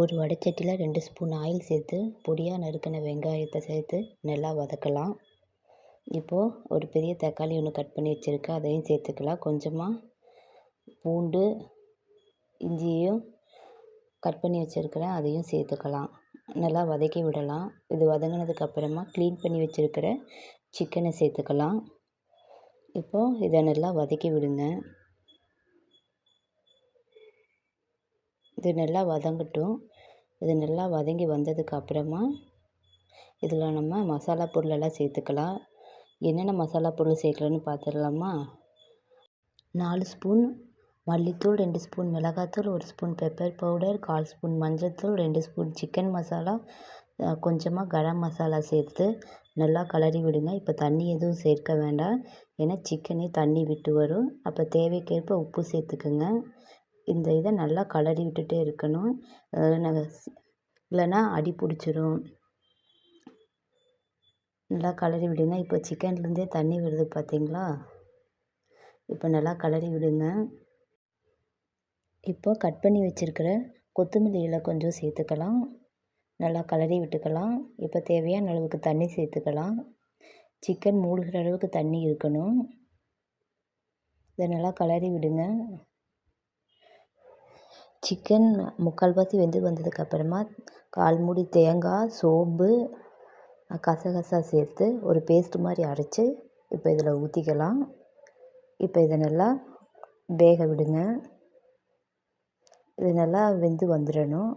ஒரு வடைச்சட்டியில் ரெண்டு spoon oil சேர்த்து பொடியாக நறுக்கின வெங்காயத்தை சேர்த்து நல்லா வதக்கலாம். இப்போது ஒரு பெரிய தக்காளி ஒன்று கட் பண்ணி வச்சுருக்கேன் அதையும் சேர்த்துக்கலாம். கொஞ்சமாக பூண்டு இஞ்சியும் கட் பண்ணி வச்சுருக்கிறேன். அதையும் சேர்த்துக்கலாம். நல்லா வதக்கி விடலாம். இது வதங்கினதுக்கு அப்புறமா க்ளீன் பண்ணி வச்சுருக்கிற சிக்கனை சேர்த்துக்கலாம். இப்போது இதை நல்லா வதக்கி விடுங்க. இது நல்லா வதங்கட்டும். இது நல்லா வதங்கி வந்ததுக்கு அப்புறமா இதில் நம்ம மசாலா பொருளெல்லாம் சேர்த்துக்கலாம். என்னென்ன மசாலா பொருள் சேர்க்கலான்னு பார்த்துடலாமா? நாலு ஸ்பூன் மல்லித்தூள் ரெண்டு ஸ்பூன் மிளகாத்தூள் ஒரு ஸ்பூன் பெப்பர் பவுடர் கால் ஸ்பூன் மஞ்சள்தூள் ரெண்டு ஸ்பூன் சிக்கன் மசாலா கொஞ்சமாக கரம் மசாலா சேர்த்து நல்லா கலரி விடுங்க. இப்போ தண்ணி எதுவும் சேர்க்க வேண்டாம். ஏன்னா சிக்கனே தண்ணி விட்டு வரும். அப்போ தேவைக்கேற்ப உப்பு சேர்த்துக்குங்க. இந்த இதை நல்லா கலரி விட்டுட்டே இருக்கணும். இல்லைன்னா அடி பிடிச்சிரும். நல்லா கலரி விடுங்க. இப்போ சிக்கன்லேருந்தே தண்ணி வருது பார்த்தீங்களா? இப்போ நல்லா கிளறி விடுங்க. இப்போ கட் பண்ணி வச்சுருக்கிற கொத்தமல்லியில் கொஞ்சம் சேர்த்துக்கலாம். நல்லா கலரி விட்டுக்கலாம். இப்போ தேவையான அளவுக்கு தண்ணி சேர்த்துக்கலாம். சிக்கன் மூழ்கிற அளவுக்கு தண்ணி இருக்கணும். இதை நல்லா கலரி விடுங்க. சிக்கன் முக்கால்வாசி வெந்து வந்ததுக்கப்புறமா கால் மூடி தேங்காய் சோம்பு கசகசா சேர்த்து ஒரு பேஸ்ட் மாதிரி அரைச்சி இப்போ இதில் ஊற்றிக்கலாம் இப்போ இதை நல்லா வேக விடுங்க. இது நல்லா வெந்து வந்துடணும்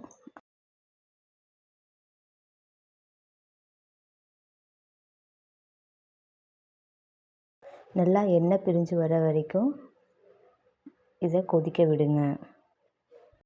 நல்லா எண்ணெய் பிரிஞ்சு வர வரைக்கும் இதை கொதிக்க விடுங்க.